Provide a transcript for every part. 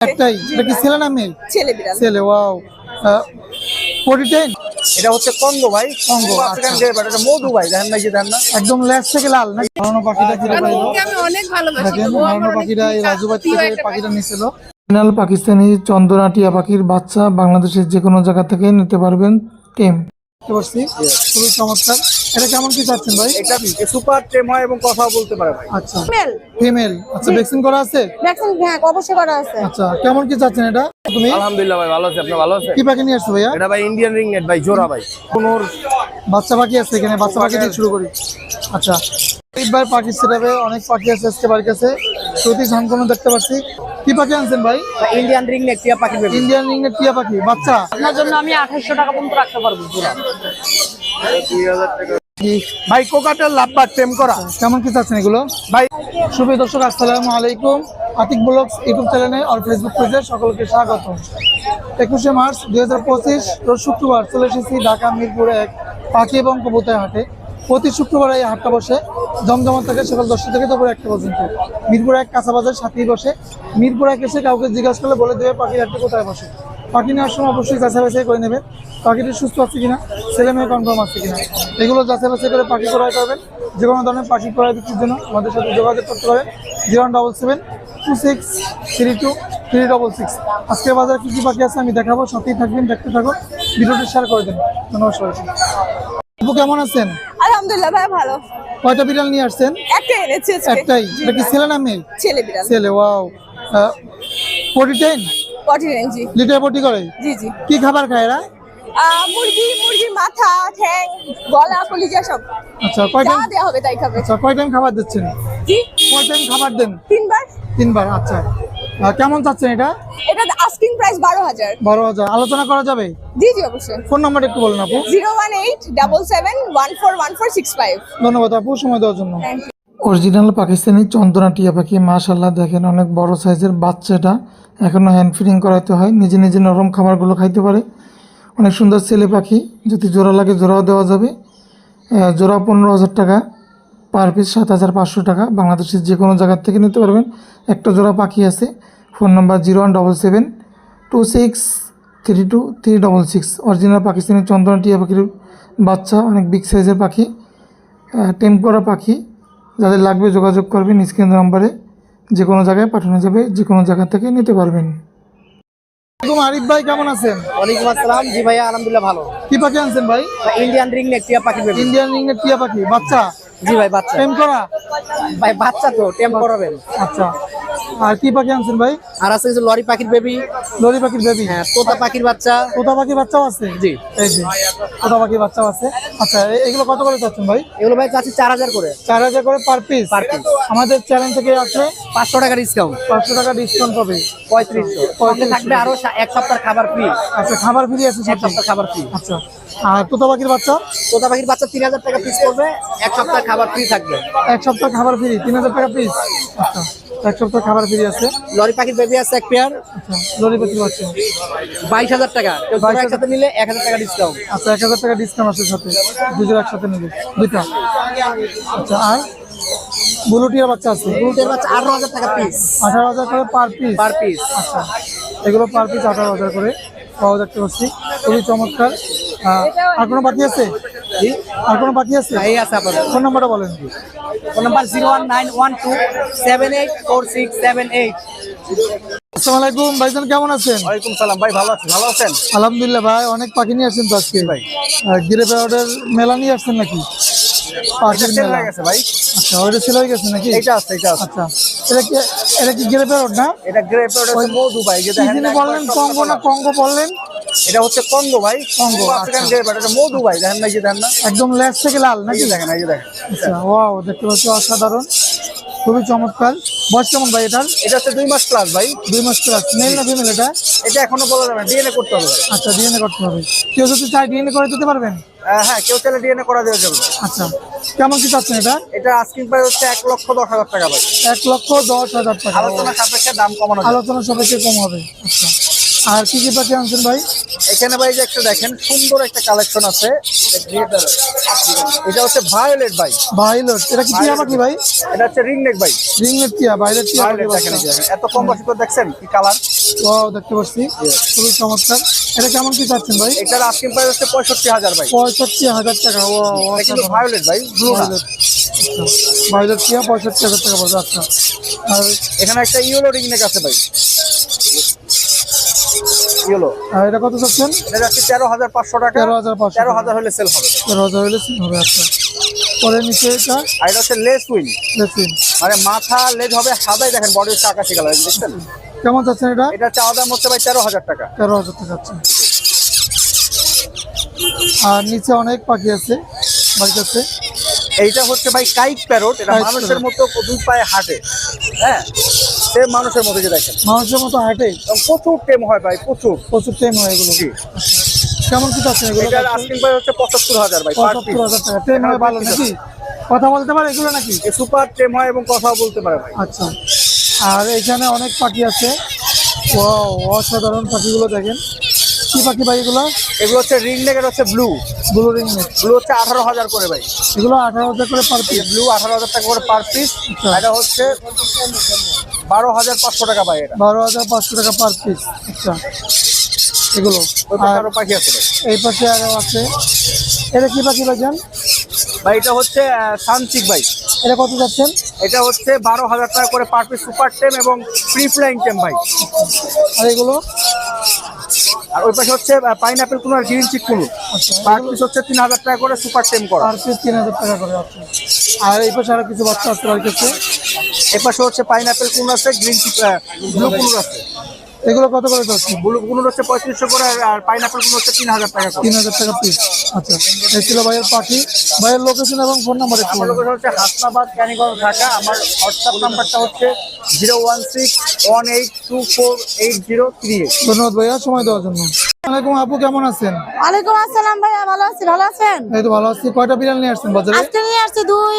একটাই এটা কি ছেলে না মেয়ে? ছেলে বিড়াল। ছেলে ওয়াও ফোর্টি টেন এটা হচ্ছে কঙ্গো ভাই। কঙ্গো, আফ্রিকান বাট এটা মধু ভাই। দেখেন না কি দেখেন না। একদম লেজ থেকে লাল নাকি? হারানো পাখিটা পাইলো ওকে আমি অনেক ভালোবাসি অনেক পাখিটা এই রাজুবাই থেকে পাখিটা নিয়েছিল ফাইনাল পাকিস্তানি চন্দনা টিয়া পাখির বাচ্চা বাংলাদেশের যে কোনো জায়গা থেকে নিতে পারবেন টেম। বুঝতে পারছি খুবই চমৎকার। এটা কেমন কি চাচ্ছেন ভাই? এটা সুপার টেম হয় এবং কথাও বলতে পারে ভাই। আচ্ছা। মেল ফিমেল আচ্ছা ভ্যাকসিন করা আছে? ভ্যাকসিন হ্যাঁ অবশ্যই করা আছে। আচ্ছা কেমন কি চাচ্ছেন এটা? তুমি? আলহামদুলিল্লাহ ভাই ভালো আছে। আপনি ভালো আছেন? কি পাখি নিয়ে আসছো ভাইয়া? এটা ভাই ইন্ডিয়ান রিং নেট ভাই জোড়া ভাই। কোনোর বাচ্চা পাখি আছে এখানে বাচ্চা পাখি দিয়ে শুরু করি। আচ্ছা। এইবার পাখি সেটাবে অনেক পাখি আছে আজকে বাড়ির কাছে। প্রতি ঝানকোনো দেখতে পাচ্ছি। কি পাখি আনছেন ভাই? ইন্ডিয়ান রিং নেট টিয়া পাখি ইন্ডিয়ান রিংয়ের টিয়া পাখি। বাচ্চা? আপনার জন্য আমি আঠাইশশো টাকা পর্যন্ত রাখতে পারব পুরো ভাই কোকাটেল লাভবার টেম করা। কেমন কি চাচ্ছেন এগুলো? ভাই শুভ দর্শক আসসালামু আলাইকুম। আতিক ব্লগস ইউটিউব চ্যানেলে আর ফেসবুক পেজে সকলকে স্বাগত। একুশে মার্চ দুই হাজার পঁচিশ রোজ শুক্রবার চলে এসেছি ঢাকা মিরপুর এক পাখি এবং কবুতর হাটে। প্রতি শুক্রবার এই হাটটা বসে। জমজমা থেকে সকাল দশটা থেকে দুপুর একটা পর্যন্ত। মিরপুর এক কাঁচা বাজার সাথেই বসে। মিরপুর এক এসে কাউকে জিজ্ঞাসা করলে বলে দেবে পাখির হাটটা কোথায় বসে। পাখি নেওয়ার সময় অবশ্যই যাচাই বাছাই করে নেবেন। পাখিটি সুস্থ আছে কিনা ছেলে মেয়ে কনফার্ম আছে কিনা। এগুলো যাচাই বাছাই করে পাখি ক্রয় করবেন। যে কোনো ধরনের পাখি ক্রয় বিক্রির জন্য আমাদের সাথে যোগাযোগ করতে পারেন। Zero double seven two six three two three double six. আজকের বাজারে কী কী পাখি আছে আমি দেখাবো সাথেই থাকবেন দেখতে থাকুন ভিডিওটি শেয়ার করে দেন ধন্যবাদ সবাইকে। আপু কেমন আছেন? আলহামদুলিল্লাহ ভাই ভালো। কয়টা বিড়াল নিয়ে আসছেন? একটা এনেছি একটাই? এটা কি ছেলে না মেয়ে? ছেলে বিড়াল। ছেলে ওয়াও ফোর্টি টেন পটি রেঞ্জি লিটার পটি করে? জি জি। কি খাবার খায় এরা? মুরগি মুরগির মাথা ঠ্যাং গলা কলিজা সব। আচ্ছা কয় টাইম দেওয়া হবে তাই খাবে। আচ্ছা কয় টাইম খাবার দিচ্ছেন? জি। কয় টাইম খাবার দেন? তিনবার। তিনবার আচ্ছা। কেমন চাচ্ছেন এটা? এটা আস্কিং প্রাইস বারো হাজার। বারো হাজার। আলোচনা করা যাবে? জি জি অবশ্যই। ফোন নাম্বার একটু বলুন আপু। Zero one eight double seven one four one four six five. ধন্যবাদ আপু সময় দেওয়ার জন্য। অরিজিনাল পাকিস্তানি চন্দনা টিয়া পাখি মাশাল্লাহ দেখেন অনেক বড় সাইজের বাচ্চাটা। এখনও হ্যান্ড ফিডিং করাতে হয়, নিজে নিজে নরম খাবারগুলো খাইতে পারে। অনেক সুন্দর ছেলে পাখি, যদি জোড়া লাগে জোড়াও দেওয়া যাবে। জোড়া পনেরো হাজার টাকা পার পিস সাত হাজার পাঁচশো টাকা। বাংলাদেশের যে কোনো জায়গার থেকে নিতে পারবেন। একটা জোড়া পাখি আছে phone number zero one double seven two six three two three double six original Pakistani চন্দনা টিয়া পাখির বাচ্চা, অনেক বিগ সাইজের পাখি। টেম্পোরা পাখি যাদের লাগবে যোগাযোগ করবেন স্ক্রিন নাম্বারে যে কোনো জায়গায় পাঠানো যাবে যে কোনো জায়গা থেকে নিতে পারবেন। আরিফ ভাই কেমন আছেন? ওয়ালাইকুম আসসালাম। জি আলহামদুলিল্লাহ ভালো। কি পাখি আনছেন ভাই? ইন্ডিয়ান রিং টিয়া পাখি ইন্ডিয়ান রিং টিয়া পাখি বাচ্চা? জি ভাই বাচ্চা। টেম করা? ভাই বাচ্চা তো টেম করাবেন। আচ্ছা। আর কি পাখি আনছেন ভাই? আর আছে কিছু লরি পাখির বেবি লরি পাখির বেবি হ্যাঁ তোতা পাখির বাচ্চা। তোতা পাখির বাচ্চাও আছে? জি। এই যে তোতা পাখির বাচ্চাও আছে। আচ্ছা এগুলো কত করে চাচ্ছেন ভাই? এগুলো ভাই চাচ্ছি চার হাজার করে। চার হাজার করে পার পিস Per piece। আমাদের চ্যানেল থেকে আছে পাঁচশো টাকা ডিসকাউন্ট পাঁচশো টাকা ডিসকাউন্ট পাবে। পঁয়ত্রিশশো। থাকবে আরও এক সপ্তাহ খাবার ফ্রি আচ্ছা খাবার ফ্রি আছে এক সপ্তাহ খাবার ফ্রি আচ্ছা আর তোতা পাখির বাচ্চা? তোতা পাখির বাচ্চা তিন হাজার টাকা পিস করবে। এক সপ্তাহ খাবার ফ্রি থাকবে। এক সপ্তাহ খাবার ফ্রি তিন হাজার টাকা পিস আচ্ছা। এক সপ্তাহ খাবার ফ্রি আছে। লরি পাখির বেবি আছে এক পেয়ার। আচ্ছা লরি পাখির বাচ্চা। বাইশ হাজার টাকা। জোড়া একসাথে নিলে এক হাজার টাকা ডিসকাউন্ট আচ্ছা এক হাজার টাকা ডিসকাউন্ট আছে সাথে। দুজন একসাথে নেবে। দুইটা। আচ্ছা আর বুলুটিয়ার বাচ্চা আছে। দুটের বাচ্চা আঠারো হাজার টাকা পিস আঠারো হাজার করে পার পিস পার পিস আচ্ছা এগুলো পার পিস আঠারো হাজার করে। পাওয়া পাচ্ছি খুবই চমৎকার। আর কোনো বাকি আছে? জি। আর কোনো বাকি আছে? এই আছে আপাতত ফোন নাম্বারটা বলেন। Phone number zero one nine one two seven eight four six seven eight. আসসালামু আলাইকুম ভাইজান কেমন আছেন? ওয়ালাইকুম সালাম ভাই ভালো আছেন? ভালো আছেন? আলহামদুলিল্লাহ ভাই অনেক পাখি নিয়ে আসছেন তো আজকে। ভাই। গিরে পেয়ারের মেলা নিয়ে আসছেন নাকি? পাখির সেল মেলা। গেছে ভাই। আচ্ছা ওইটা ছেলে হয়ে গেছে নাকি? এটা আছে এটা আছে। আচ্ছা এটা কি এটা কি গিরে না? এটা গ্রেপ ওটা হচ্ছে মধু ভাই যে কি দেখেন যিনি না, বললেন কঙ্গো না কঙ্গো বললেন? এটা হচ্ছে কঙ্গো ভাই। কঙ্গো, আফ্রিকান আচ্ছা। গ্রেপ এটা মধু ভাই দেখেন না এই দেখেন না? একদম লেজ থেকে লাল নাকি? দেখেন এই যে দেখেন। আচ্ছা ওয়াও দেখতে পাচ্ছি অসাধারণ। খুবই চমৎকার। বয়স কেমন ভাই এটার? এটা হচ্ছে দুই মাস প্লাস ভাই। দুই মাস প্লাস মেল না ফিমেল এটা? এটা এখনও বলা যাবে ডিএনএ করতে হবে। আচ্ছা ডিএনএ করতে হবে। কেউ যদি চাই ডিএনএ করে দিতে পারবেন? হ্যাঁ কেউ চাইলে ডিএনএ করা দেওয়া যাবে। আচ্ছা কেমন কি চাচ্ছেন এটা? এটা আস্কিং প্রাইস হচ্ছে এক লক্ষ দশ হাজার টাকা ভাই। এক লক্ষ দশ হাজার টাকা। আলোচনা সাপেক্ষে দাম কমানো। আলোচনা সাপেক্ষে কম হবে। আচ্ছা। আর কি কি পাখি আনছেন ভাই? এখানে ভাই যে একটা দেখেন সুন্দর একটা কালেকশন আছে। এটা হচ্ছে ভায়োলেট ভাই। ভায়োলেট এটা কি টিয়া পাখি ভাই? এটা হচ্ছে রিং নেক ভাই। রিংলেট টিয়া টিয়া ভায়োলেট দেখেন এই এত কম বয়স করে দেখছেন কি কালার ও দেখতে পাচ্ছি। খুবই চমৎকার। এটা কেমন কি চাচ্ছেন ভাই? এটার আস্কিং প্রাইস হচ্ছে পঁয়ষট্টি হাজার ভাই। পঁয়ষট্টি হাজার টাকা ও কিন্তু ভায়োলেট ভাই ব্লু না। ভাইলট ভাইলট টিয়া পঁয়ষট্টি হাজার টাকা পড়বে আচ্ছা। আর এখানে একটা ইয়েলো রিং নেক আছে ভাই। ইয়েলো এটা কত চাচ্ছেন? এটা যাচ্ছে তেরো হাজার পাঁচশো টাকা। 13,500 তেরো হাজার হলে সেল হবে। তেরো হাজার হলে হবে আচ্ছা। পরে নিচে এটা? আর এটা হচ্ছে লেস মানে মাথা লেজ হবে সাদাই দেখেন বডি হচ্ছে আকাশি কালার দেখছেন? কেমন চাচ্ছেন এটা? এটা চাওয়া দাম হচ্ছে ভাই তেরো হাজার টাকা। তেরো হাজার টাকা আছে আর নিচে অনেক পাখি আছে বাড়ির কাছে এইটা হচ্ছে ভাই কাইক প্যারোট এটা মানুষের মতো দুই পায়ে হাঁটে। হ্যাঁ? সে মানুষের মতো যে দেখেন। মানুষের মতো হাঁটে? প্রচুর টেম হয় ভাই প্রচুর। প্রচুর টাইম হয় এগুলো। জি। কেমন কি চাচ্ছেন এগুলো এটার আস্কিং প্রাইস হচ্ছে পঁচাত্তর হাজার ভাই পার পঁচাত্তর হাজার টাকা। ট্রেন হয় ভালো নাকি? কথা বলতে পারে এগুলো নাকি? সুপার টেম হয় এবং কথাও বলতে পারে ভাই। আচ্ছা। আর এখানে অনেক পাখি আছে। ও অসাধারণ পাখিগুলো দেখেন। কি পাখি ভাই এগুলো? এগুলো হচ্ছে রিং নেকের হচ্ছে blue blue ring neck blue হচ্ছে আঠারো হাজার করে ভাই। এগুলো আঠারো হাজার করে পার পিস ব্লু আঠারো হাজার টাকা করে পার পিস আচ্ছা। এটা হচ্ছে বারো হাজার পাঁচশো টাকা ভাই এটা। বারো হাজার পাঁচশো টাকা পার পিস আচ্ছা এগুলো। ওই আরও পাখি আছে এই পাশে আরও আছে। এটা কি পাখি ভাইজান? ভাই এটা হচ্ছে সানচিক ভাই। এটা কত যাচ্ছেন? এটা হচ্ছে বারো হাজার টাকা করে পার পিস সুপার টেম এবং ফ্রি ফ্লাইং টেম ভাই। আর এগুলো? আর ওই পাশে হচ্ছে পাইনাপেল কুনো আর গ্রিন চিক কুনো আচ্ছা। পার পিস হচ্ছে তিন হাজার টাকা করে সুপার টেম করা। পার পিস তিন হাজার টাকা করে আর এই পাশে আরও কিছু বাচ্চা আছে আর কিছু এ পাশে হচ্ছে পাইনাপেল কুনো আছে গ্রিন চিক ব্লু কুনুর আছে। এগুলো কত করে যাচ্ছে ব্লু হচ্ছে পঁয়ত্রিশশো করে আর- পাইনাপেল কুনো হচ্ছে তিন হাজার টাকা তিন হাজার টাকা পিস আচ্ছা এই ছিল ভাইয়ের পাখি। ভাইয়ের লোকেশন এবং ফোন নাম্বার আমার লোকেশন হচ্ছে হাসনাবাদ ক্যানিগঞ্জ ঢাকা। আমার হোয়াটসঅ্যাপ নাম্বারটা হচ্ছে zero one six one eight two four eight zero three eight ধন্যবাদ ভাইয়া সময় দেওয়ার জন্য। আসসালামাইকুম আপু কেমন আছেন? ওয়ালাইকুম আসসালাম ভাইয়া ভালো আছি ভালো আছেন? এই তো ভালো আছি। কয়টা বিড়াল নিয়ে আসছেন বাজারে? আজকে নিয়ে আসছি দুই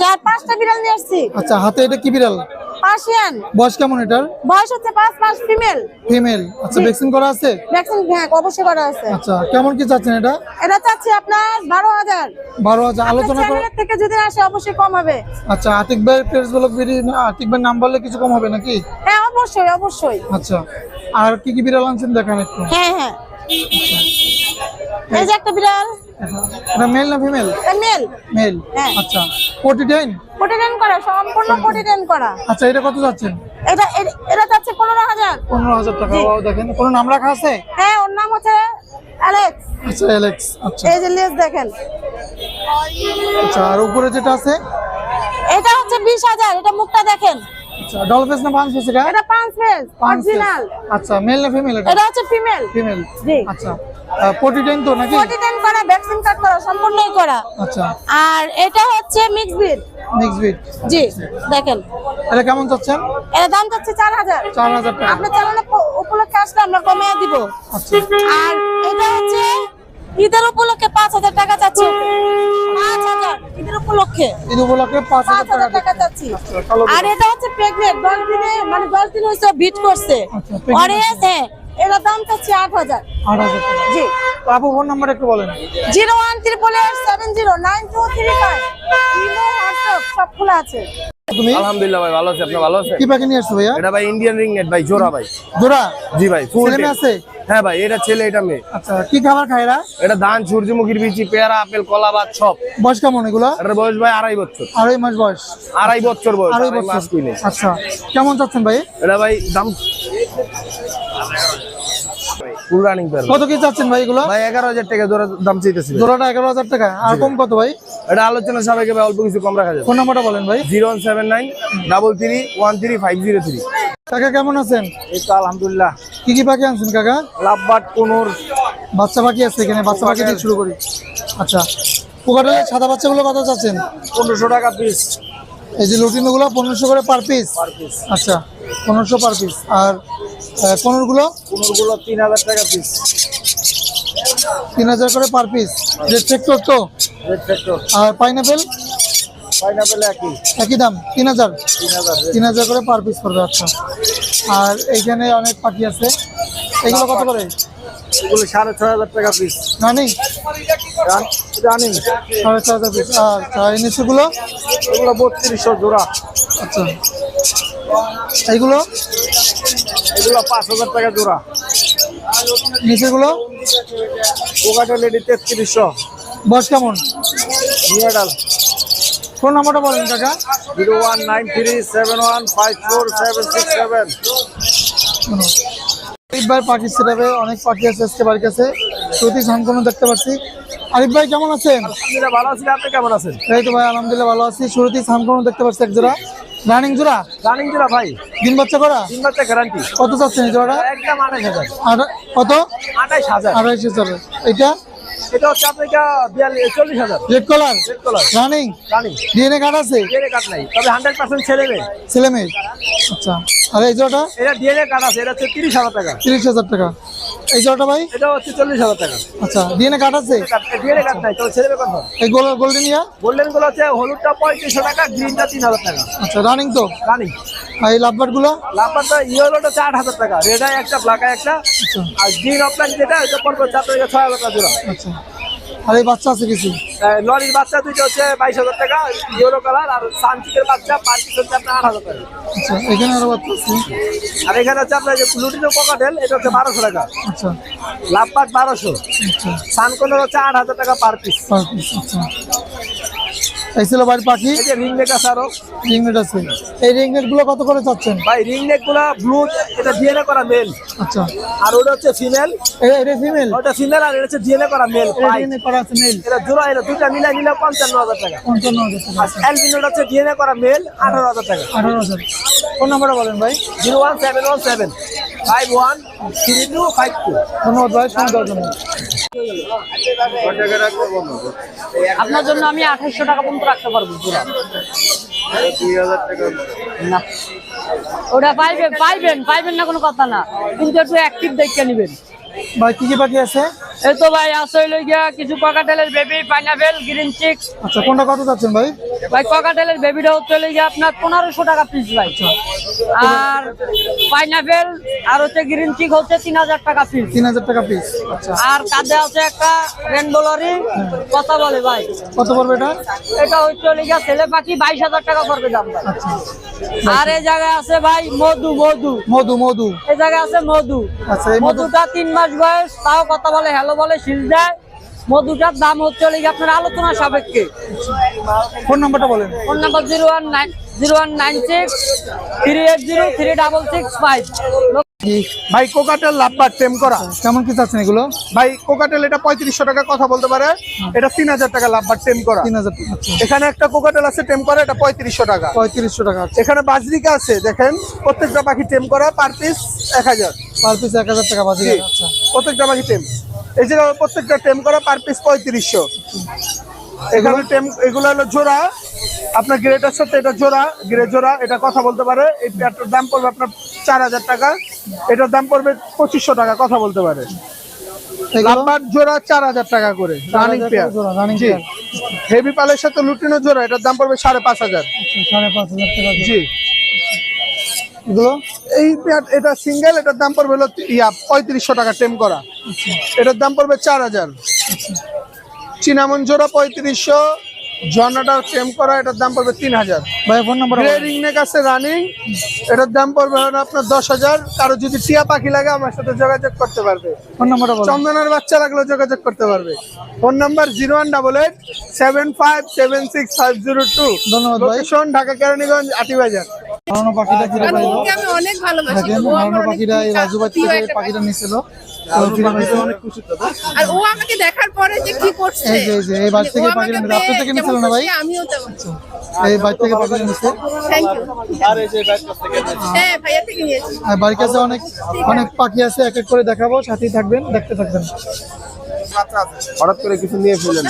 চার পাঁচটা বিড়াল নিয়ে আসছি। আচ্ছা হাতে এটা কি বিড়াল? পার্সিয়ান বয়স কেমন এটার? বয়স হচ্ছে পাঁচ মাস ফিমেল ফিমেল আচ্ছা ভ্যাকসিন করা আছে? ভ্যাকসিন হ্যাঁ অবশ্যই করা আছে। আচ্ছা কেমন কি চাচ্ছেন এটা? এটা চাচ্ছি আপনার বারো হাজার। বারো হাজার আলোচনা করে থেকে যদি আসে অবশ্যই কম হবে। আচ্ছা আতিক ভাই প্রেস ব্লক বিড়ি আতিক ভাই নাম বললে কিছু কম হবে নাকি? হ্যাঁ অবশ্যই অবশ্যই। আচ্ছা আর কি কি বিড়াল আনছেন দেখান একটু। হ্যাঁ হ্যাঁ। এই যে একটা বিড়াল। এটা মেল না ফিমেল মেল মেল হ্যাঁ। আচ্ছা। ফোর্টি টেন কোটিটেন করা সম্পূর্ণ কোটিটেন করা। আচ্ছা এটা কত যাচ্ছেন এটা এটা চাচ্ছে পনেরো হাজার। পনেরো হাজার টাকা। ও, দেখেন কোনো নাম রাখা আছে? হ্যাঁ ওর নাম হচ্ছে অ্যালেক্স আচ্ছা অ্যালেক্স আচ্ছা। এই যে লেস দেখেন। আচ্ছা আর উপরে যেটা আছে? এটা হচ্ছে বিশ হাজার এটা মুখটা দেখেন। আচ্ছা ডলফেস না পাঁচ ফেস এটা? এটা পাঁচ ফেস অরিজিনাল আচ্ছা মেল না ফিমেল এটা? এটা হচ্ছে ফিমেল ফিমেল জি। আচ্ছা ফোর্টি টেন তো নাকি? কোটিটেন করা ভ্যাকসিন কাট করা সম্পূর্ণই করা। আচ্ছা। আর এটা হচ্ছে মিক্স ব্রিড নেক্সট বিট জি দেখেন। এটা কেমন চাচ্ছেন? এর দাম চাচ্ছে চার হাজার। চার হাজার টাকা। আপনার চ্যানেলে উপলক্ষে আসলে আমরা কমিয়ে দিব। আচ্ছা। আর এটা হচ্ছে ঈদের উপলক্ষে পাঁচ হাজার টাকা চাচ্ছি। পাঁচ হাজার ঈদের উপলক্ষে। ঈদ উপলক্ষে পাঁচ পাঁচ হাজার হাজার টাকা টাকা চাচ্ছি। আর এটা হচ্ছে প্রেগনেন্ট দশ দিনে মানে দশ দিন হয়েছে বিট করছে। আচ্ছা, হ্যাঁ এটার দাম চাচ্ছি আট হাজার। আট হাজার জি। তো আপু ফোন নাম্বার একটু বলেন। Zero one triple eight seven zero nine two three five imo WhatsApp সব খোলা আছে। তুমি? আলহামদুলিল্লাহ ভাই ভালো আছে। আপনি ভালো আছেন? কি পাখি নিয়ে আসছো ভাইয়া? এটা ভাই ইন্ডিয়ান রিং নেট ভাই জোড়া ভাই। জোড়া? জি ভাই ফুল আছে? হ্যাঁ ভাই এটা ছেলে এটা মেয়ে। আচ্ছা কি খাবার খায় এরা? এটা ধান সূর্যমুখীর বিচি পেয়ারা আপেল কলা বা সব। বয়স কেমন এগুলো? এটার বয়স ভাই আড়াই বছর। আড়াই মাস বয়স। আড়াই বছর বয়স আড়াই বছর। আচ্ছা কেমন চাচ্ছেন ভাই? এটা ভাই দাম ফুল রানিং পেয়ার কত কি চাচ্ছেন ভাই এগুলো? ভাই এগারো হাজার টাকা জোড়া দাম চাইতেছি। জোড়াটা এগারো হাজার টাকা। আর কম কত ভাই? এটা আলোচনা সবাইকে ভাই অল্প কিছু কম রাখা যাবে। ফোন নাম্বারটা বলেন ভাই। Zero one seven nine double three one three five zero three. কাকা কেমন আছেন? এই তো আলহামদুলিল্লাহ। কি কি পাখি আনছেন কাকা? লাভবাট কোনোর। বাচ্চা পাখি আছে এখানে বাচ্চা পাখি দিয়ে শুরু করি। আচ্ছা পোকাটালের সাদা বাচ্চাগুলো কত চাচ্ছেন? পনেরোশো টাকা পিস এই যে লুটিনগুলো পনেরোশো করে পার পিস আচ্ছা পনেরোশো পার পিস আর কোনোরগুলো? তিন হাজার টাকা পিস তিন হাজার করে পার পিস রেড ট্রেক্টর তো? রেড ফ্যাক্টর আর পাইনাপেল পাইনাপেল একই। একই দাম তিন হাজার? তিন হাজার করে পার পিস পড়বে আচ্ছা। আর এইখানে অনেক পাখি আছে। এগুলো কত করে? এগুলো সাড়ে ছয় হাজার টাকা পিস রানিং রানিং সাড়ে চার হাজার পিস। আর চাইনিজগুলো এগুলো বত্রিশশো জোড়া। আচ্ছা। এইগুলো? এগুলো পাঁচ হাজার টাকা জোড়া। নিচেগুলো কোকাটা লেডি তেত্রিশশো। বয়স কেমন? নিউডাল ফোন নাম্বারটা বলেন কাকা। Zero one nine three seven one five four seven six seven. পাখি সেটাবে অনেক পাখি আছে আজকে বাড়ির কাছে। প্রতি ঝানকোনো দেখতে পাচ্ছি। আরিফ ভাই কেমন আছেন? আলহামদুলিল্লাহ ভালো আছি। আপনি কেমন আছেন? এই তো ভাই আলহামদুলিল্লাহ ভালো আছি। শুরুতেই দেখতে পাচ্ছি এক জোড়া। রানিং জোড়া? রানিং জোড়া ভাই। দিন বাচ্চা করা? তিন বাচ্চা গ্যারান্টি কত চাচ্ছেন জোড়াটা? একদম এটা এটা হচ্ছে আপনার বিয়াল্লিশ চল্লিশ হাজার। Red colour red colour running? Running. DNA card আছে? ডিএনএ কার্ড নাই। তবে হান্ড্রেড পার্সেন্ট ছেলে মেয়ে। ছেলে মেয়ে। আচ্ছা। আর এই জোড়াটা? এটা ডিএনএ কার্ড আছে। এটা হচ্ছে তিরিশ হাজার টাকা। তিরিশ হাজার টাকা। এই জোড়াটা ভাই? এটা হচ্ছে চল্লিশ হাজার টাকা। আচ্ছা ডিএনএ কাট আছে? ডিএনএ কাট নাই তো মেয়ে কনফার্ম এই গোল গোল্ডেন ইয়া? গোল্ডেনগুলো হচ্ছে হলুদটা পঁয়ত্রিশশো টাকা গ্রিনটা তিন হাজার টাকা। আচ্ছা রানিং তো? রানিং আর এই লাভবার্ডগুলো? লাম্বারটা ইয়েলোটা আট হাজার টাকা রেড একটা ব্ল্যাক একটা। আচ্ছা। আর গ্রিন অফলাইন যেটা এটা পড়বে চার টাকা ছয় হাজার টাকা জোড়া। আচ্ছা। আর এই বাচ্চা আছে কিছু? লরির বাচ্চা দুইটা হচ্ছে বাইশ হাজার টাকা ইয়েলো কালার আর সানচিকের বাচ্চা পাঁচ পিস হচ্ছে আপনার আট হাজার টাকা। আচ্ছা এখানে আরও বাচ্চা আছে? আর এখানে হচ্ছে আপনার যে লুটিনো পকাটেল এটা হচ্ছে বারোশো টাকা। আচ্ছা। লাভ লাভবাট বারোশো। আচ্ছা। সানকোনের হচ্ছে আট হাজার টাকা পার পিস পার পিস আচ্ছা। এই ছিল বাড়ির পাখি। এই যে রিং নেক আছে আরও। রিংনেট আছে। এই রিংনেটগুলো কত করে চাচ্ছেন? ভাই রিং নেকগুলা ব্লু এটা ডিএনএ করা মেল আচ্ছা। আর ওটা হচ্ছে ফিমেল এটা ফিমেল ওটা ফিমেল আর এটা হচ্ছে ডিএনএ করা মেল ডিএনএ করা আছে মেল এটা জোড়া এটা মিলাই নিলে পঞ্চান্ন হাজার টাকা। পঞ্চান্ন হাজার টাকা। আছে অ্যালবিনোটা হচ্ছে ডিএনএ করা মেল আঠারো হাজার টাকা। আঠারো হাজার। ফোন নাম্বারটা বলেন ভাই। Zero one seven one seven. Five one three two five two. ধন্যবাদ ভাই দেওয়ার জন্য। আপনার জন্য আমি আঠাইশো টাকা পর্যন্ত রাখতে পারব, পুরো। না। ওটা পাইবেন পাইবেন পাইবেন না কোনো কথা না। কিন্তু একটু অ্যাক্টিভ দেখে নেবেন। ভাই, কি কি পাখি আছে? এই তো ভাই আছে হইল গিয়া কিছু ককাটেলের বেবি পাইনাপেল গ্রিন চিক্স আচ্ছা কোনটা কত চাচ্ছেন ভাই? ভাই ককাটেলের বেবিটা হচ্ছে হইল গিয়া আপনার পনেরোশো টাকা পিস ভাই। আর পাইনাপেল আর হচ্ছে গ্রিন চিক হচ্ছে তিন হাজার টাকা পিস তিন হাজার টাকা পিস আচ্ছা। আর কাঁধে আছে একটা রেনবো লরি কথা বলে ভাই। কত পড়বে এটা? এটা হচ্ছে হইল গিয়া ছেলে পাখি বাইশ হাজার টাকা পড়বে দাম ভাই। আচ্ছা। আর এই জায়গায় আছে ভাই মধু মধু। মধু মধু। এই জায়গায় আছে মধু। আচ্ছা মধুটা তিন মাস বয়স তাও কথা বলে হ্যালো বলে শিল দেয়। মধুটার দাম হচ্ছে আপনার আলোচনা সাপেক্ষে। ফোন নাম্বারটা বলেন। Phone number zero one nine zero one nine six three eight zero three double six five. ভাই কোকাটেল লাভবার টেম করা। কেমন কি চাচ্ছেন এগুলো? ভাই কোকাটেল এটা পঁয়ত্রিশশো টাকা কথা বলতে পারে। এটা তিন হাজার টাকা লাভবার টেম করা। তিন হাজার টাকা আচ্ছা। এখানে একটা কোকাটেল আছে টেম করা এটা পঁয়ত্রিশশো টাকা। পঁয়ত্রিশশো টাকা এখানে বাজরিকা আছে দেখেন প্রত্যেকটা পাখি টেম করা পার পিস এক হাজার। পার পিস এক হাজার টাকা বাজি জি। আচ্ছা। প্রত্যেকটা পাখি টেম যে প্রত্যেকটা টেম করা পার পিস পঁয়ত্রিশশো। এখানে টেম এগুলো হলো জোড়া। আপনার গ্রেটার সাথে এটা জোড়া গ্রে জোড়া এটা কথা বলতে পারে। এই প্যাটটার দাম পড়বে আপনার চার হাজার টাকা। এটার দাম পড়বে পঁচিশশো টাকা কথা বলতে পারে। লাম্বার জোড়া চার হাজার টাকা করে রানিং পেয়ার জি। হেভি পালের সাথে লুটিনো জোড়া এটার দাম পড়বে সাড়ে পাঁচ হাজার। সাড়ে পাঁচ হাজার টাকা জি। এগুলো? এই এটা সিঙ্গেল এটার দাম পড়বে হলো ইয়া পঁয়ত্রিশশো টাকা টেম করা। এটার দাম পড়বে চার হাজার। চিনামন জোড়া পঁয়ত্রিশশো ঝর্ণাটা টেম করা এটার দাম পড়বে তিন হাজার। ভাই ফোন নাম্বার গ্রে রিংনেক আছে রানিং এটার দাম পড়বে হলো আপনার দশ হাজার। কারও যদি টিয়া পাখি লাগে আমার সাথে যোগাযোগ করতে পারবে। ফোন নাম্বারটা বলেন চন্দনের বাচ্চা লাগলেও যোগাযোগ করতে পারবে। Phone number zero one double eight seven five seven six five zero two ধন্যবাদ ঢাকা কেরানীগঞ্জ আটিবাজার হারানো পাখিটা ফিরে পাইলো। ওকে আমি অনেক ভালোবাসি দেখেন হারানো পাখিটা এই রাজু ভাই প্রিয় থেকে পাখিটা নিছিল তো ফিরে পাইছে অনেক খুশি আর ও আমাকে দেখার পরে যে কি করছে এই বাড়ি থেকে পাখিটা নিছিল না ভাই? এই বাড়ি থেকে পাখিটা ইউ হ্যাঁ ভাইয়া থেকে নিয়েছি। আর বাড়ির কাছে অনেক অনেক পাখি আছে এক এক করে দেখাবো সাথেই থাকবেন দেখতে থাকবেন। হঠাৎ করে কিছু নিয়ে ফেলেন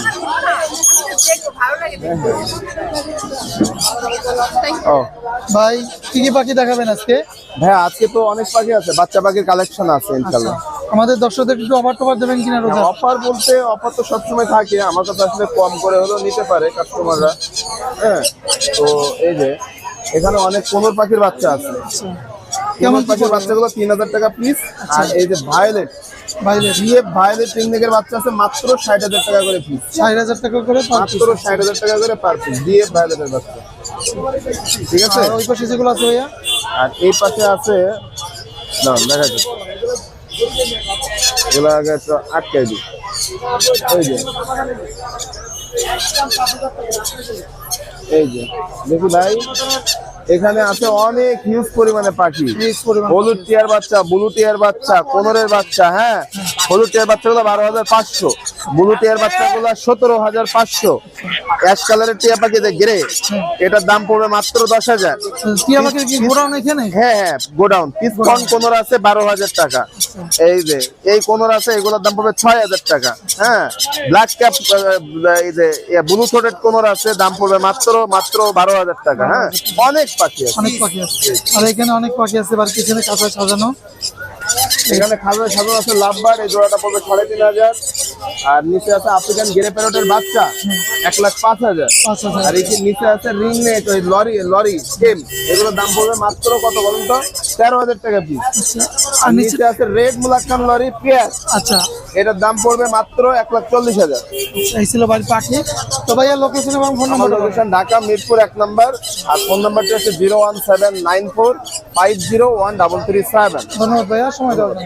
ও ভাই কি কি পাখি দেখাবেন আজকে? হ্যাঁ আজকে তো অনেক পাখি আছে বাচ্চা পাখির কালেকশন আছে আচ্ছা ইনশাল্লাহ আমাদের দর্শকদের একটু অফার টফার দেবেন কিনা রোজা অফার বলতে অফার তো সবসময় থাকে আমার কাছে আসলে কম করে হলেও নিতে পারে কাস্টমাররা হ্যাঁ তো এই যে এখানে অনেক কোমর পাখির বাচ্চা আছে। কেমন কি পাশের পড়বে? বাচ্চাগুলো তিন হাজার টাকা পিস আর এই যে ভায়োলেট বাইরে দিয়ে ভায়োলেট টিকনিকের বাচ্চা আছে মাত্র ষাট হাজার টাকা করে পিস ষাট হাজার টাকা করে মাত্র ষাট হাজার টাকা করে পার পিস দিয়ে ভায়োলেটের বাচ্চা। ঠিক আছে? ওই পাশে যেগুলো আছে ভাইয়া? আর এই পাশে আছে না দেখা যাচ্ছে এগুলো আগে একটু আটকাই দিই। এই যে। এই যে। দেখি ভাই এখানে আছে অনেক হিউজ পরিমাণে পাখি। হলুদ টিয়ার বাচ্চা ব্লু টিয়ার বাচ্চা কোনরের বাচ্চা হ্যাঁ? হলুদ টিয়ার বাচ্চাগুলো বারো হাজার পাঁচশো। ব্লু টিয়ার বাচ্চা বাচ্চাগুলো সতেরো হাজার পাঁচশো। অ্যাশ কালারের টিয়া পাখি যে গ্রে এটার দাম পড়বে মাত্র দশ হাজার। টিয়া পাখির কি গোডাউন এখানে? হ্যাঁ হ্যাঁ গোডাউন। পিসকন কোনর আছে বারো হাজার টাকা। এই যে এই কোনর আছে এগুলোর দাম পড়বে ছয় হাজার টাকা। হ্যাঁ ব্ল্যাক ক্যাপ এই যে ব্লু থ্রোটেড কোনর আছে দাম পড়বে মাত্র মাত্র বারো হাজার টাকা। হ্যাঁ অনেক পাখি আছে। অনেক পাখি আছে। আর এখানে অনেক পাখি আছে বার পিছনে কাঁচা সাজানো। এখানে খাজা সাজানো আছে লাভবার এই জোড়াটা পড়বে সাড়ে তিন হাজার। আর নিচে আছে আফ্রিকান গেরে প্যারোটের বাচ্চা এক লাখ পাঁচ হাজার। আর এই নিচে আছে রিং নেট ওই লরি লরি স্টেম এগুলোর দাম পড়বে মাত্র কত বলুন তো? তেরো হাজার টাকা পিস আর আর নিচে আছে রেড মুলাক্কান লরি পেয়ার আচ্ছা। এটার দাম পড়বে মাত্র এক লাখ চল্লিশ হাজার। এই ছিল বাড়ির পাখি। তো ভাইয়া লোকেশন এবং phone number location Dhaka Mirpur এক নম্বর। আর ফোন নাম্বারটি হচ্ছে zero one seven nine four five zero one double three seven. ধন্যবাদ ভাইয়া সময় দেওয়ার